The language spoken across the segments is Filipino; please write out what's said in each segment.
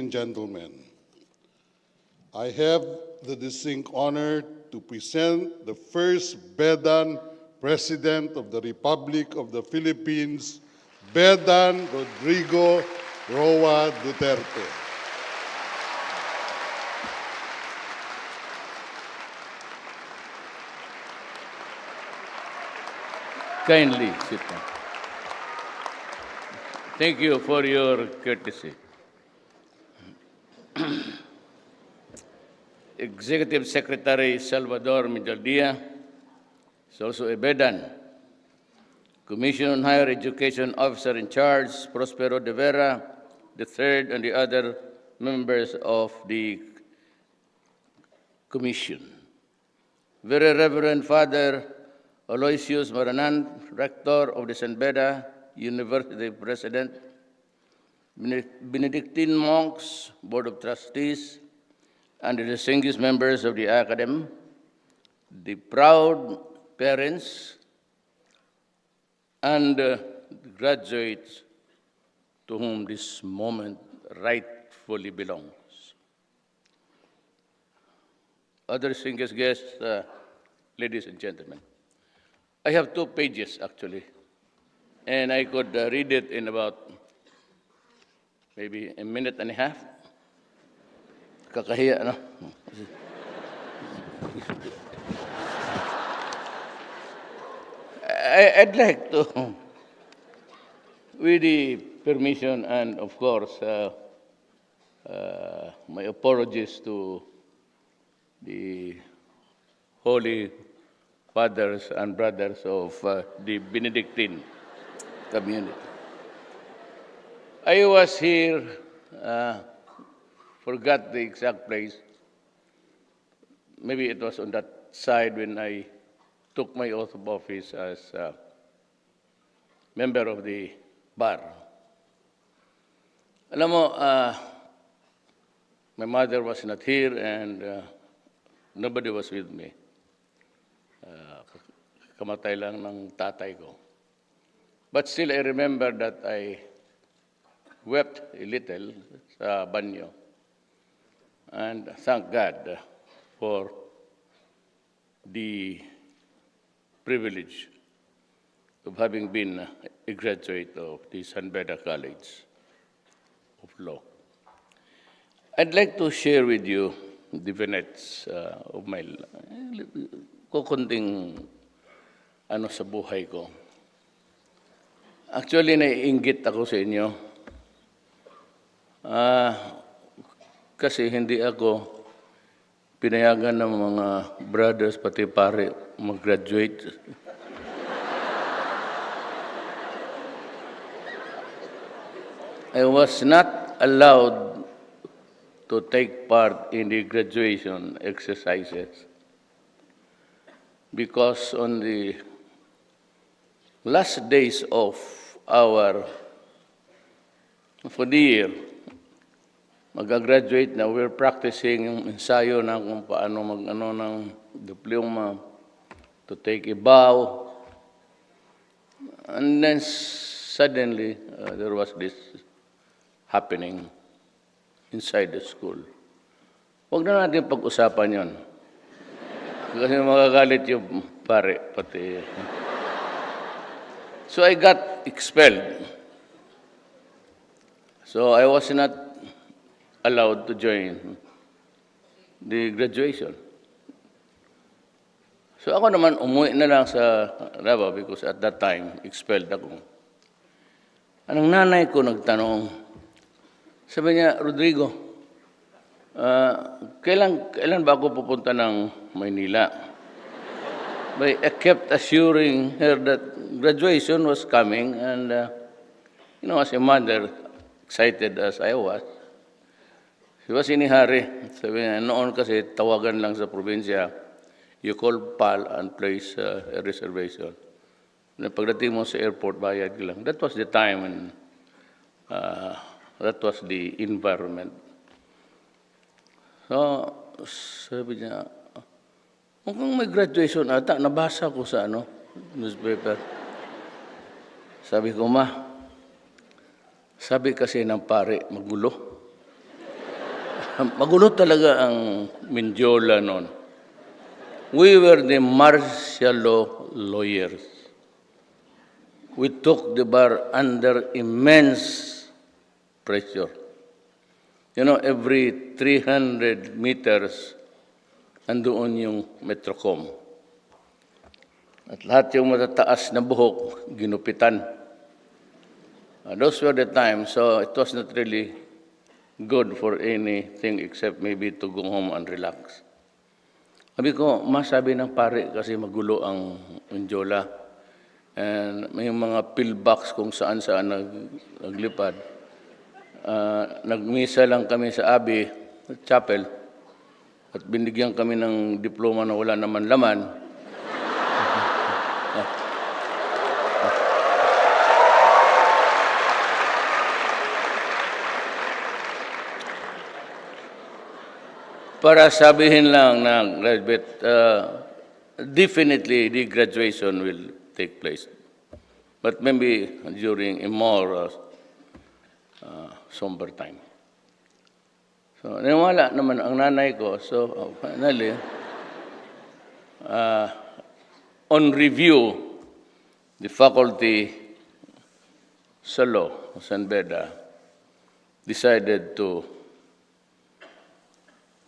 and gentlemen, I have the distinct honor to present the first Bedan President of the Republic of the Philippines, Bedan Rodrigo Roa Duterte. Kindly sit down. Thank you for your courtesy. Executive Secretary Salvador Midaldia is also a Bedan. Commission on Higher Education Officer in Charge, Prospero de Vera, the third, and the other members of the commission. Very Reverend Father Aloysius Maranan, Rector of the San Beda University President, Benedictine monks, Board of Trustees, and the distinguished members of the Academy, the proud parents, and uh, graduates to whom this moment rightfully belongs. Other distinguished guests, uh, ladies and gentlemen, I have two pages actually, and I could uh, read it in about maybe a minute and a half. Kakahiya, no? I, like to, with the permission and of course, uh, uh, my apologies to the holy fathers and brothers of uh, the Benedictine community. I was here, uh, forgot the exact place. Maybe it was on that side when I took my oath of office as a member of the bar. Alam mo, uh, my mother was not here and uh, nobody was with me. Uh, kamatay lang ng tatay ko. But still, I remember that I wept a little sa banyo. And thank God for the privilege of having been a graduate of the San Beda College of Law. I'd like to share with you the vignettes uh, of my kukunting ano sa buhay ko. Actually, naiinggit ako sa inyo. Ah, kasi hindi ako pinayagan ng mga brothers pati pare mag-graduate. I was not allowed to take part in the graduation exercises because on the last days of our for the year, magagraduate na, we're practicing yung ensayo na kung paano mag ano ng diploma, to take a bow. And then suddenly, uh, there was this happening inside the school. Huwag na natin pag-usapan yon. Kasi magagalit yung pare, pati. So I got expelled. So I was not allowed to join the graduation. So ako naman umuwi na lang sa Davao because at that time, expelled ako. Anong nanay ko nagtanong, sabi niya, Rodrigo, ah, kailan, kailan ba ako pupunta ng Maynila? But I kept assuring her that graduation was coming and, uh, you know, as a mother, excited as I was, she was inihari. Sabi niya, noon kasi tawagan lang sa probinsya, you call PAL and place uh, a reservation. Na pagdating mo sa airport, bayad lang. That was the time and uh, that was the environment. So, sabi niya, mukhang may graduation ata, nabasa ko sa ano, newspaper. Sabi ko, ma, sabi kasi ng pare, magulo. Magulo talaga ang Mindiola noon. We were the martial law lawyers. We took the bar under immense pressure. You know, every 300 meters, andoon yung Metrocom. At lahat yung matataas na buhok, ginupitan. Uh, those were the times, so it was not really good for anything except maybe to go home and relax. Sabi ko, masabi ng pare kasi magulo ang Mindiola. And may mga pillbox kung saan saan nag, naglipad. Ah, nagmisa lang kami sa Abbey Chapel at binigyan kami ng diploma na wala naman laman. Para sabihin lang na graduate, uh, definitely the graduation will take place. But maybe during a more uh, somber time. So, naniwala naman ang nanay ko. So, uh, finally, uh, on review, the faculty sa law, San Beda, decided to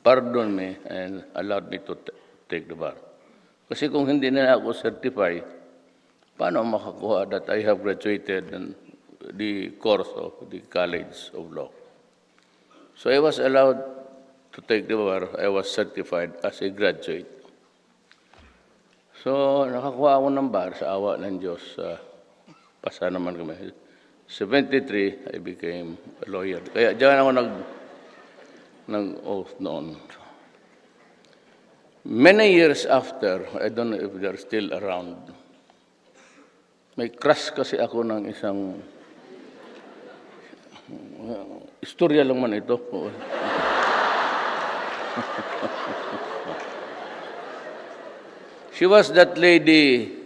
pardon me and allowed me to take the bar. Kasi kung hindi na ako certify, paano makakuha that I have graduated in the course of the College of Law? So I was allowed to take the bar. I was certified as a graduate. So nakakuha ako ng bar sa awa ng Diyos. Uh, pasa naman kami. 73, I became a lawyer. Kaya diyan ako nag ng oath noon. Many years after, I don't know if they're still around, may crush kasi ako ng isang, istorya lang man ito. She was that lady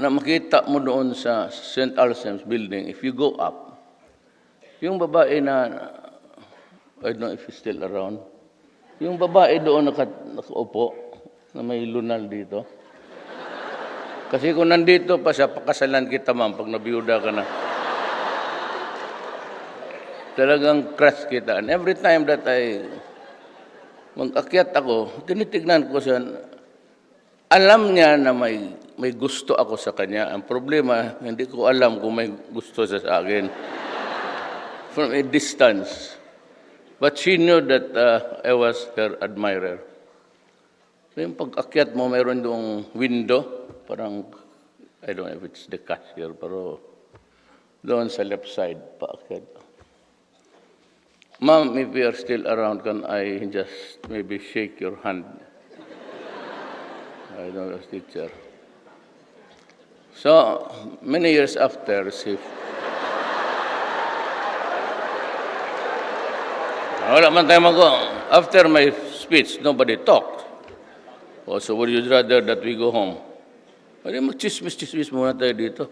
na makita mo doon sa St. Alsem's building, if you go up, yung babae na I don't know if he's still around. Yung babae doon naka, nakaupo, na may lunal dito. Kasi kung nandito pa siya, pakasalan kita ma'am pag nabiyuda ka na. Talagang crush kita. And every time that I mag-akyat ako, tinitignan ko siya, alam niya na may, may gusto ako sa kanya. Ang problema, hindi ko alam kung may gusto siya sa akin. From a distance. But she knew that uh, I was her admirer. So yung pag-akyat mo, mayroon doong window, parang, I don't know if it's the cashier, pero doon sa left side, paakyat. Ma'am, if you are still around, can I just maybe shake your hand? I don't know, teacher. So, many years after, she Wala man tayo mag After my speech, nobody talked. Oh, so would you rather that we go home? Pwede mag-chismis-chismis muna tayo dito.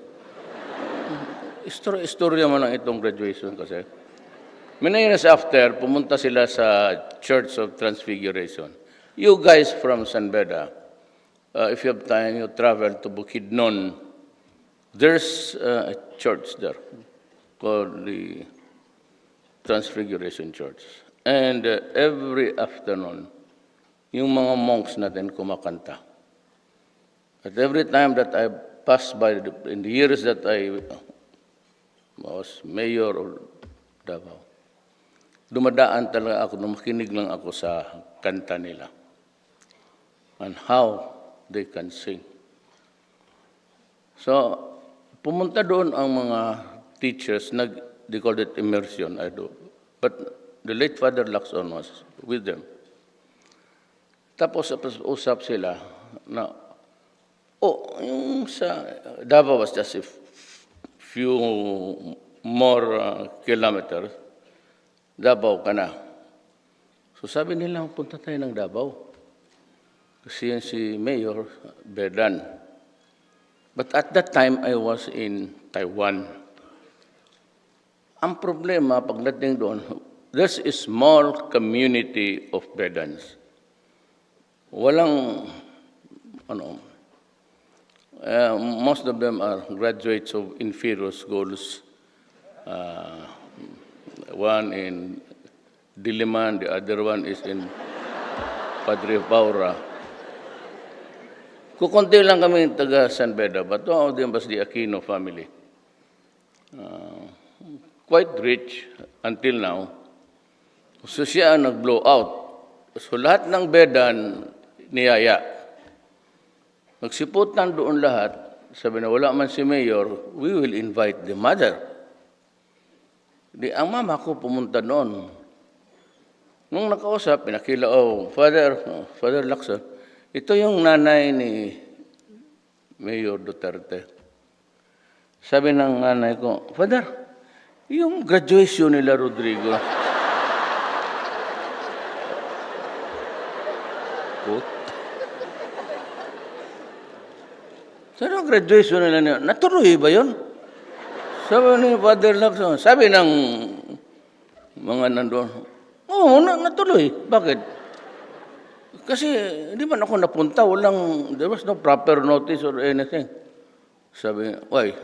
Istorya, istorya man ang itong graduation kasi. Many years after, pumunta sila sa Church of Transfiguration. You guys from San Beda, uh, if you have time, you travel to Bukidnon. There's uh, a church there called the Transfiguration Church. And uh, every afternoon, yung mga monks natin kumakanta. At every time that I passed by, the, in the years that I was mayor of Davao, dumadaan talaga ako, makinig lang ako sa kanta nila. And how they can sing. So, pumunta doon ang mga teachers, nag, they called it immersion, I do. But the late Father Lacson was with them. Tapos usap sila na, oh, yung sa Davao was just a few more uh, kilometers. Davao ka na. So sabi nila, punta tayo ng Davao. Kasi yan si Mayor Berdan. But at that time, I was in Taiwan. Ang problema, pagdating doon, there's a small community of Bedans. Walang, ano, uh, most of them are graduates of inferior schools. Uh, one in Diliman, the other one is in Padre Paura. Kukunti lang kami taga San Beda, but two of them was the Aquino family. Uh, quite rich until now. So siya nag-blow out. So lahat ng Bedan, niyaya. Nagsiputan doon lahat. Sabi na wala man si Mayor, we will invite the mother. Di, ang mama ko pumunta noon. Nung nakausap, pinakila, oh, Father, oh, Father Lacson, ito yung nanay ni Mayor Duterte. Sabi ng nanay ko, Father, yung graduation nila Rodrigo. Put. Sabi ang graduation nila niya, natuloy ba yun? Sabi ni Father Lacson, sabi ng mga nandun, oo, na, natuloy. Bakit? Kasi di man ako napunta, walang, there was no proper notice or anything. Sabi, why,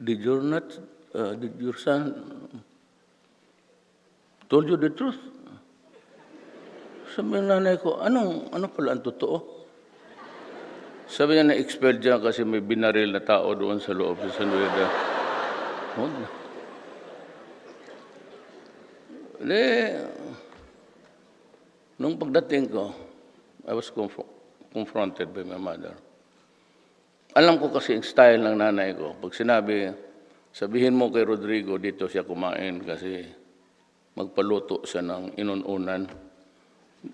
did your not, uh, did your son told you the truth? Sabi ng nanay ko, anong, ano pala ang totoo? Sabi niya na-expelled dyan kasi may binaril na tao doon sa loob sa San na. Di, nung pagdating ko, I was conf- confronted by my mother. Alam ko kasi yung style ng nanay ko. Pag sinabi, sabihin mo kay Rodrigo, dito siya kumain kasi magpaluto siya ng inununan.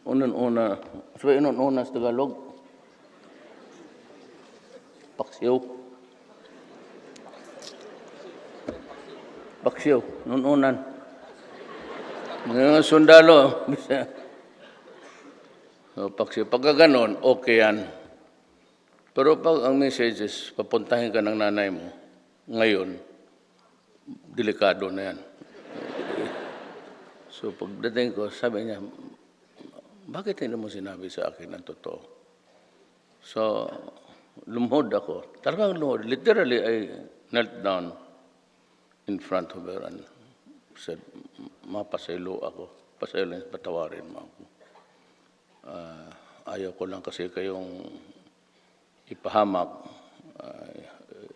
Unan-una. Sabi inununan sa Tagalog? Paksiw. Paksiw. Inununan. Ngayon, sundalo. so, paksiw. Pagka ganon, okay yan. Pero pag ang message is, papuntahin ka ng nanay mo, ngayon, delikado na yan. So pagdating ko, sabi niya, bakit hindi mo sinabi sa akin ang totoo? So, lumuhod ako. Talagang lumuhod. Literally, I knelt down in front of her and said, Ma, pasaylo ako. Pasaylo, patawarin mo ako. Ah, ayaw ko lang kasi kayong ipahamak. Uh,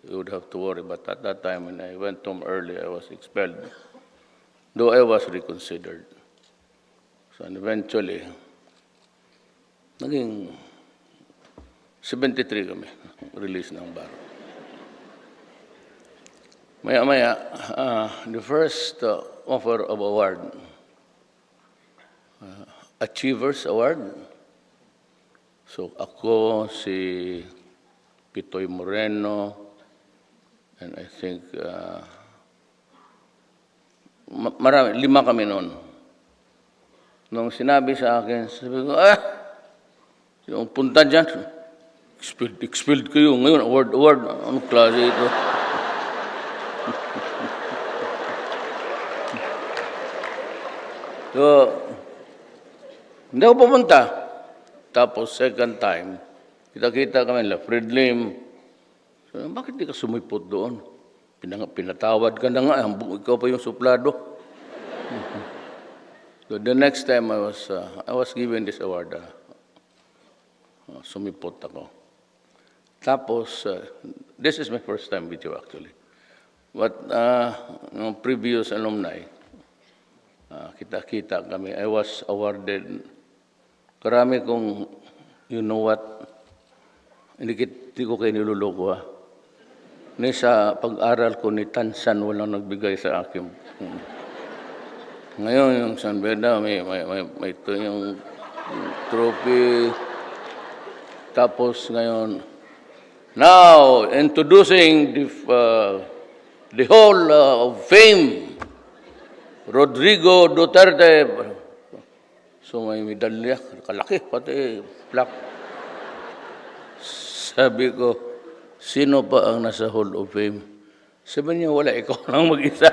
you would have to worry. But at that time, when I went home early, I was expelled. Though I was reconsidered. So and eventually, naging 73 kami, release ng bar. Maya-maya, ah, the first uh, offer of award, uh, Achievers Award. So ako, si Pitoy Moreno, and I think uh, ma- marami, lima kami noon. Nung sinabi sa akin, sabi ko, ah, yung punta dyan, expelled, expelled kayo. Ngayon, award, award, anong klase ito? so, hindi ako pumunta. Tapos, second time, kita-kita kami, La Fred Lim. So, bakit di ka sumipot doon? Pinang, pinatawad ka na nga, ikaw pa yung suplado. so, the next time I was, uh, I was given this award, uh, uh, sumipot ako. Tapos, uh, this is my first time with you actually. But, uh, yung previous alumni, uh, kita-kita kami, I was awarded Karami kong, you know what, hindi, hindi ko kayo niluloko ha. Ni sa pag-aral ko ni Tansan, walang nagbigay sa akin. Ngayon, yung San Beda, may, may, may, may ito yung trophy. Tapos ngayon, now, introducing the, uh, the whole uh, of fame, Rodrigo Duterte. So may medalya, kalaki, pati plaque. Sabi ko, sino pa ang nasa Hall of Fame? Sabi niya, wala, ikaw lang mag-isa.